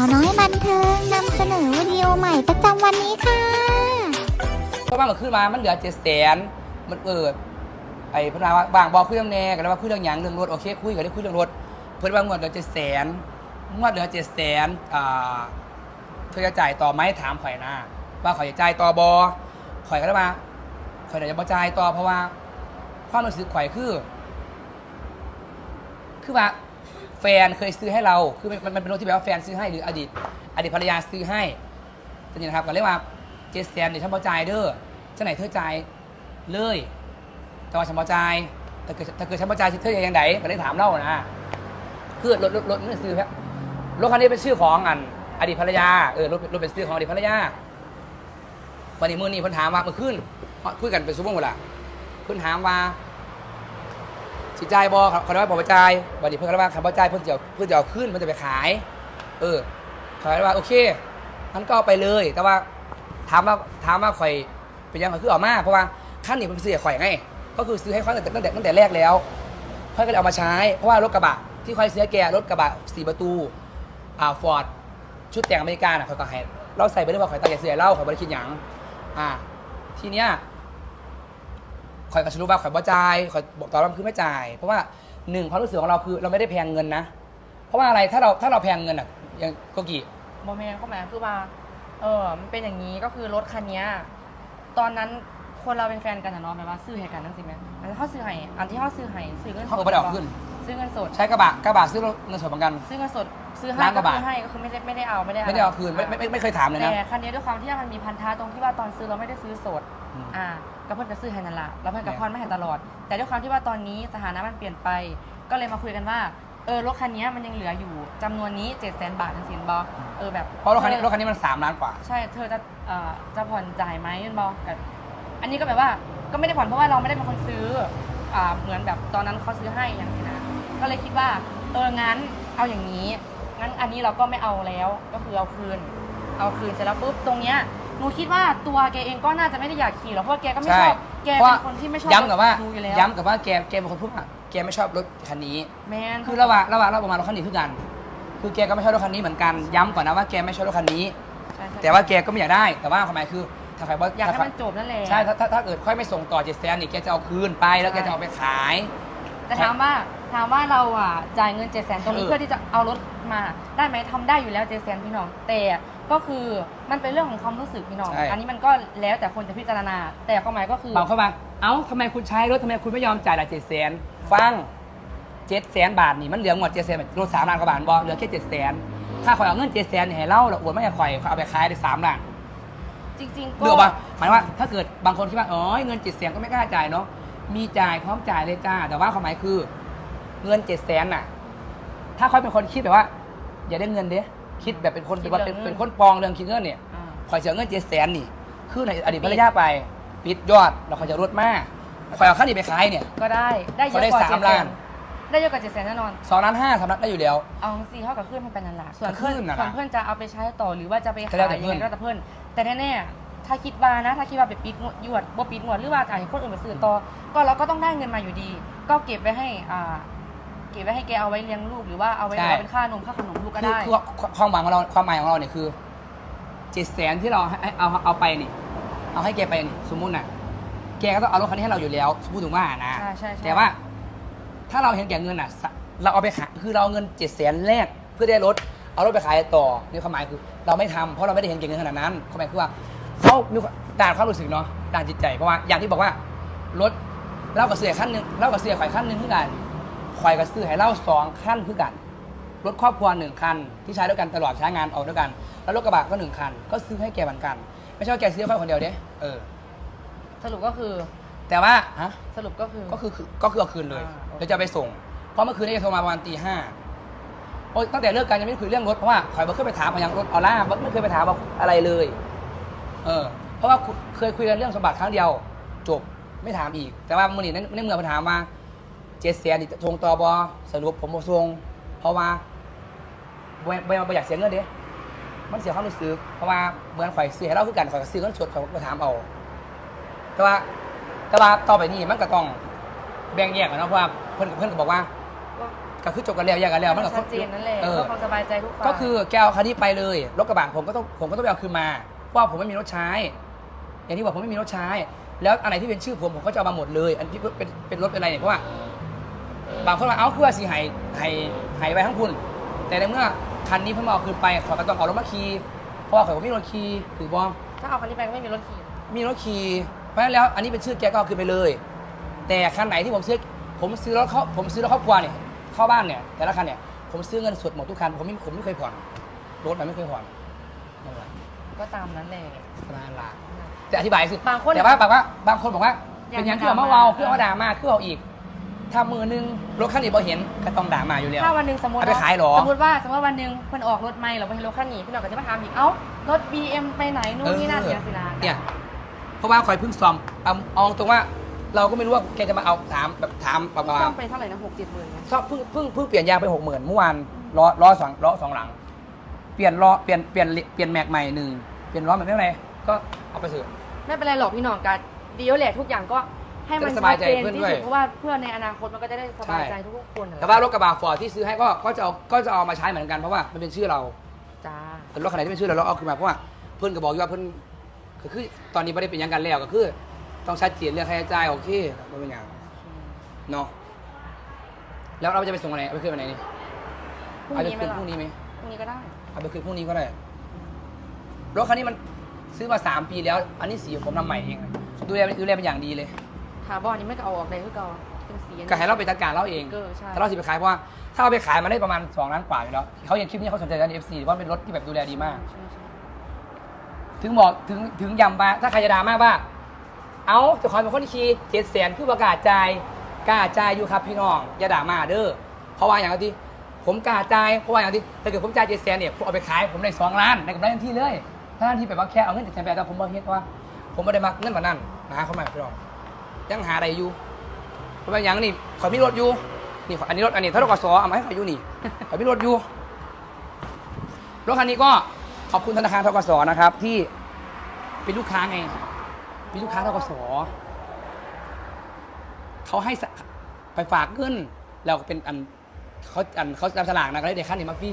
าวน้อยบันเทิงนำเสนอวิดีโอใหม่ประจำวันนี้ค่ะ เพราะว่ามันขึ้นมา มันเหลือเจ็ดแสนมันเอิดไอ้เพนว่าว่าบางบอกคุยเรื่องแน่กันแล้วว่าคุยเรื่องหยังเรื่องรถโอเคคุยกันได้คุยเรื่องรถเพิ่นว่างวดเหลือเจ็ดแสนงวดเหลือเจ็ดแสนอ่าเธอจะจ่ายต่อไหมถามข่อยนะว่าข่อยจะจ่ายต่อบอข่อยก็ได้มาข่อยจะบ่จ่ายต่อเพราะว่าความรู้สึกข่อยคือ คือว่า แฟนเคยซื้อให้เรา คือมันมันเป็นรถที่แบบว่าแฟนซื้อให้หรืออดีต อดีตภรรยาซื้อให้จะนี่นะครับก็เรียกว่าเจสแซนเดี๋ยฉันพอใจายเด้อจะไหนเธอจ่ายเลย แต่ว่าฉันพอใจายถ้าเกิดถ้าเกิดฉันพอใจายเธอจะยังไงก็ได้ถามเล่านะคือรถรถรถนี่ซื้อแค่รถคันนี้เป็นชื่อของอัน อดีตภรรยาเออรถรถเป็นชื่อของอดีตภรรยาวันนี้มือนี้เพิ่นถามว่าเมื่อคืนคุยกันเป็นซุปเปอร์หมดละเพิ่นถามว่า สิจ่ายบอครับเขาได้ว่าบอกว่าจ่ายวันนี้เพิ่นก็ได้ว่าคำว่าจ่ายเพิ่นจะเอาเพิ่นจะเอาขึ้นมันจะไปขาย เออเขาได้ว่าโอเคงั้นก็เอาไปเลย แต่ว่าถามว่าถามว่าข่อยเป็นยังไงคือออกมาเพราะว่าขั้นนี้มันซื้อให้ข่อยไงก็คือซื้อให้ข่อยตั้งแต่ตั้งแต่ตั้งแต่แรกแล้วข่อยก็เลยเอามาใช้เพราะว่ารถกระบะที่ข่อยซื้อให้แกรถกระบะสี่ประตูอ่าฟอร์ดชุดแต่งอเมริกันอะข่อยก็ให้เราใส่ไปเรื่อยว่าข่อยตั้งใจซื้อให้เราข่อยไม่ได้คิดหยังอ่าทีเนี้ย ข่อยก็สรุปว่าข่อยบ่จ่ายข่อยบอกตอนนั้นคือไม่จ่าย เพราะว่าหนึ่งความรู้สึกของเราคือเราไม่ได้แพงเงินนะ เพราะว่าอะไรถ้าเราถ้าเราแพงเงินอะอย่างโกกิโมเมนต์เข้ามาคือว่า เออมันเป็นอย่างนี้ก็คือรถคันเนี้ยตอนนั้นคนเราเป็นแฟนกันอะเนาะแบบว่าซื้อให้กันนั่นสิแม่อันที่เขาซื้อให้อันที่เขาซื้อให้ซื้อเงินสเขาดก็ไม่ได้ออกขึ้น ซื้อเงินสด ใช้กระบะกระบะซื้อรถเงินสดเหมือนกัน ซื้อเงินสดซื้อให้ล้านกก็ว่าบาทซื้อให้ก็คือไม่ได้ไม่ได้เอาไม่ได้ะรไม่ได้เอาคืนไม่ไม่ไม่ไม่เคยถามเลยนะ แต่คันนี้ด้วยความที่มันมีพันธะตรงที่ว่าตอนซื้อเราไม่ได้ซื้อสด อืม อ่า ก็เพิ่นจะซื้อให้นั่นละแล้วเพิ่นกับเนี่ยพอนไม่ให้ตลอด แต่ด้วยความที่ว่าตอนนี้สถานะมันเปลี่ยนไป ก็เลยมาคุยกันว่า เออรถคันนี้มันยังเหลืออยู่จำนวนนี้เจ็ดแสนบาททั้งสิ้นบอเออแบบเพราะรถคันนี้รถคันนี้มันสามล้านกว่า ใช่เธอจะเอ่อจะผ่อนจ่ายไหมยันบอกแบบอันนี้ก็แบบว่าก็ไม่ได้ผ่อนเพราะว่าเราไม่ได้เป็นคนซื้ออ่าเหมือนแบบตอนนั้นเขาซื้อให้อย่างนี้นะก็เลยคิดว่าเอองั้นเอาอย่างนี้งั้นอันนี้เราก็ไม่เอาแล้วก็คือเอาคืน เอาคืนเสร็จแล้วปุ๊บตรงเนี้ย หนูคิดว่าตัวแกเองก็น่าจะไม่ได้อยากขี่หรอกเพราะว่าแกก็ไม่ชอบแกเพราะเป็นคนที่ไม่ชอบย้ำกับว่าดูอยู่แล้วย้ำกับว่าแกแกเป็นคนพูดว่าแกไม่ชอบรถคันนี้ แมนคือระหว่างระหว่างเราประมาณรถคันนี้คือกัน คือแกก็ไม่ชอบรถคันนี้เหมือนกันย้ำก่อนนะว่าแกไม่ชอบรถคันนี้ ใช่ใช่แต่ว่าแกก็ไม่อยากได้แต่ว่าความหมายคือถ้าใครว่าอยากให้ถ้มันจบนั่นแหละใช่ถ้าถ้าถ้าเกิดค่อยไม่ส่งต่อเจ็ดแสนนี่แกจะเอาคืนไปแล้วแกจะเอาไปขาย แต่ถามว่า ถามว่าเราอะจ่ายเงินเจ็ดแสนตรงนี้เออเพื่อที่จะเอารถมาได้ไหมทำได้อยู่แล้วเจ็ดแสนพี่น้องแต่ก็คือมันเป็นเรื่องของความรู้สึกพี่น้อง ใช่ อันนี้มันก็แล้วแต่คนจะพิจารณา แต่ความหมายก็คือบอกเข้ามา เอ้าทำไมคุณใช้รถทำไมคุณไม่ยอมจ่ายละเจ็ดแสนฟังเจ็ดแสนบาทนี่มันเหลือหมดเจ็ดแสนรถสามล้านกว่าบาทบอเหลือแค่เจ็ดแสนถ้าข่อยเอาเงินเจ็ดแสนให้เล่าแล้วอวดไม่ให้ข่อยเขาเอาไปขายได้สามล้านจริงๆเลืก็อกป่ะหมายว่าถ้าเกิดบางคนคิดว่าอ๋อเงินเจ็ดแสนก็ไม่กล้าจ่ายเนาะมีจ่ายพร้อมจ่ายเลยจ้า แต่ว่าความหมายคือ เงินเจ็ดแสนน่ะ ถ้าเขาเป็นคนคิดแบบว่า อย่าได้เงินเด้คิดแบบเป็นคนเป็นว่าเป็นเป็นคนปองเรื่องคิดเงินเนี่ยอ่า ข่อยเสียเงินเจ็ดแสนนี่คือในอดีตภรรยาไปปิดยอดแล้วข่อยจะรถมากข่อยเอาค่านี้ไปขายเนี่ย ก็ได้ได้เยอะเขาได้กว่าสามเจ็ดแสล้านนได้เยอะกว่าเจ็ดแสนแน่นอน สองล้านห้าสำนักได้อยู่แล้ว เอาสี่เท่ากับเพื่อนมันเป็นนั่นแหละส่วนก็เพื่อนขึ้นน่ะนะส่วนเพื่อนจะเอาไปใช้ต่อหรือว่าจะไปก็ขายแล้วแต่ยังเพื่อนไงก็แต่เพื่อน แต่แน่ๆถ้าคิดว่านะ ถ้าคิดว่าไปปิดงวดยวดบ่ปิดงวดหรือว่าจ่ายให้คนอื่นไปซื้อต่อก็เราก็ต้องได้เงินมาอยู่ดี ก็เก็บไว้ให้อ่าเก็บไว้ให้แกเอาไว้เลี้ยงลูกหรือว่าเอาไว้ใช่ เอาเป็นค่านมค่าขนมลูกก็คือได้ คือความหมายของเราความหมายของเราเนี่ยคือเจ็ดแสนที่เราให้เอาเอาไปนี่ เอาให้แกไปนี่สมมุติน่ะ แกก็ต้องเอารถคันนี้ให้เราอยู่แล้วพูดถึงว่านะใช่ใช่ใช่ แต่ว่า ถ้าเราเห็นแก่เงินอะสะเราเอาไปขายคือเราเอาเงินเจ็ดแสนแรกเพื่อได้รถ เอารถไปขายต่อนี่ความหมายคือ เราไม่ทำเพราะเราไม่ได้เห็นแก่เงินขนาดนั้นความหมายคือว่าเขามีด่านความรู้สึกเนาะด่านจิตใจเพราะว่าอย่างที่บอกว่ารถเล่ากับเสียขั้นหนึ่งเล่ากับเสียข่อยขั้นหนึ่งคือกัน ข่อยกับเสื้อให้เล่าสองขั้นคือกัน รถครอบครัวหนึ่งคัน ที่ใช้ด้วยกันตลอดใช้งานออกด้วยกัน แล้วรถกระบะก็หนึ่งคัน ก็ซื้อให้แกเหมือนกัน ไม่ใช่ว่าแกซื้อให้แค่คนเดียวเด้เออ สรุปก็คือ แต่ว่าฮะสรุปก็คือ ก็คือคือก็คือเอาคืนเลยอ่าโอเค เดี๋ยวจะเอาไปส่ง เพราะเมื่อคืนนี้โทรมาประมาณตีห้าโอ้ยตั้งแต่เลิกกันยังไม่ได้คุยเรื่องรถเพราะว่าข่อยเบิร์เคยไปถามมายังรถออร่าเบิร์ไม่เคยไปถามว่าอะไรเลย เออ เพราะว่าคุเคยคุยกันเรื่องสมบัติครั้งเดียว จบไม่ถามอีก แต่ว่ามื่อนี้ในในเมื่อไปถามมา เจสเซียนี่ทงตอบอสรุปผมบ่ทรงเพราะว่าบ่บ่บ่อยากเสียเงินเด้มันเสียความรู้สึกเพราะว่าเหมือนข่อยซื้อให้เราคือกันข่อยก็ซื้อเงินสดข่อยก็ถามเอาแต่ว่าแต่ว่าต่อไปนี้มันก็ต้องแบ่งแยกกันเนาะเพราะว่าเพื่อนเพื่อนก็บอกว่าก็คือจบกันแล้วแยกกันแล้วมันก็ชัดเจนนั่นแหละเออ เพื่อความสบายใจทุกฝ่ายก็คือแกเอาคันนี้ไปเลยรถกระบะผมก็ต้องผมก็ต้องไปเอาคืนมาเพราะว่าผมไม่มีรถใช้ อย่างที่บอกผมไม่มีรถใช้ แล้วอันไหนที่เป็นชื่อผมผมก็จะเอามาหมดเลย อันที่เป็นเป็นรถเป็นอะไรเนี่ยเพราะว่า บางคนว่าเอาเพื่อสีหายหายหายไปทั้งคุณ แต่ในเมื่อคันนี้เพิ่งมาเอาคืนไปขอก็ต้องเอารถมาขี่เพราะว่าผมไม่มีรถขี่ถือว่าถ้าเอาคันนี้ไปก็ไม่มีรถขี่มีรถขี่เพราะฉะนั้นแล้วอันนี้เป็นชื่อแกก็เอาคืนไปเลย แต่คันไหนที่ผมซื้อผมซื้อรถเขาผมซื้อรถครอบครัวเนี่ยเข้าบ้านเนี่ยแต่ละคันเนี่ยผมซื้อเงินสดหมดทุกคันผมไม่ผมไม่เคยผ่อนรถมันไม่เคยผ่อนนั่นแหละก็ตามนั้นแหละประมาณละแต่อธิบายคือบางคนแต่ว่าแบบว่าบางคนบอกว่าอยากเป็นอยังจะที่เราด่าเมื่อวานมาเพื่อมาด่ามาคือเอาอีก ถ้ามือนึงรถคันนี้พอเห็นก็ต้องด่ามาอยู่แล้ว ถ้าวันหนึ่งสมมติเอาไปขายเหรอสมมติว่าสมมติว่าวันหนึ่งเพิ่นออกรถใหม่เราไปเห็นรถคันนี้พี่น้องก็จะมาถามอีกเอ้ารถ BM ไปไหนนู่นนี่นั่นอย่างสินะเนี่ย เพราะว่าคอยเพิ่งซ้อมเอาเอาตรงว่า เราก็ไม่รู้ว่าแกจะมาเอาถามแบบถามประมาณซ่อมไปเท่าไหร่นะหกเจ็ดหมื่นชอบเพิ่งเพิ่งเพิ่งเปลี่ยนยางไปหกหมื่นเมื่อวานล้อล้อสองล้อสองหลัง เปลี่ยนล้อเปลี่ยนเปลี่ยนเปลี่ยนแม็กใหม่หนึ่งเปลี่ยนล้อใหม่ไม่เป็นไรก็เอาไปเถอะ ไม่เป็นไรหรอกพี่น้องกันดีแล้วแหละทุกอย่างก็ ให้มันจะได้สบายใจชัดเจนเพื่อนที่ด้วย สุดเพราะว่าเพื่อนในอนาคตมันก็จะได้สบายใจทุกๆคนนั่นหละแต่ว่ารถกระบะฟอร์ดที่ซื้อให้ก็ก็จะเอาก็จะเอามาใช้เหมือนกันเพราะว่ามันเป็นชื่อเราจ้า แต่รถคันไหนที่เป็นชื่อเราเราเอาขึ้นมาเพราะว่าเพื่อนก็บอกอยู่ว่าเพื่อนก็คือตอนนี้ไม่ได้เป็นหยังกันแล้วก็คือ ต้องชัดเจนเรื่องค่าใช้จ่ายโอเคไม่เป็นอย่างเนาะแล้วเราจะไปส่งวันไหนเอาไปคืนวันไหนนี่พรุ่งเอาไปนี้ไหมคืนล่ะพรุ่งนี้ไหมพรุ่งนี้ก็ได้ เอาไปคืนพรุ่งนี้ก็ได้รถคันนี้มันซื้อมาสามปีแล้ว อันนี้สีผมทำใหม่เองดูแลดูแลเป็นอย่างดีเลย คาร์บอนนี่ไม่ก็เอาออกเลยคือเก่าเป็นสีก็ให้เราไปจัดการเราเองเกอร์ใช่ ถ้าเราสิไปขายเพราะว่าถ้าเราไปขายมันได้ประมาณ2ล้านกว่าอยู่แล้วเขาเห็นคลิปนี้เขาสนใจกันเอฟซีว่าเป็นรถที่แบบดูแลดีมาก ใช่ใช่ถึงบอกถึงถึงย้ำมาถ้าใครจะด่ามากว่า เอาเจะคอยเป็นคนขี่เจ็ดแสนคือประกล้าศจ่ายกล้าจ่ายอยู่ครับพี่น้องอย่าด่ามาเด้อเพราะว่าอย่างที่ผมกล้าจ่ายเพราะว่าอย่างที่ถ้าเกิดผมจ่ายเจ็ดแสนเนี่ยผมเอาไปขายผมได้สองล้านได้กำไรทันทีเลยถ้าทันทีแบบว่าแค่เอาเงินเจ็ดแสนไปแต่ผมบอกเฮ็ดว่า ผมไม่ได้มักเงินแบบนั้นนะเขาไม่พี่น้อง ยังหาอะไรอยู่เพราะว่าอย่างนี่ขอยมีรถอยู่นี่อันนี้รถอันนี้ถ้ารถกสเอามาให้ขอยอยู่นี่ขอยมีรถอยู่รถคันนี้ก็ขอบคุณธนาคารทกสนะครับ ที่เป็นลูกค้าไงเป็นลูกค้าทกสเขาให้ไปฝากเงินแล้วเป็นอันเขาอันเขาจับสลากนะก็เลยได้ค่านี้มาฟรี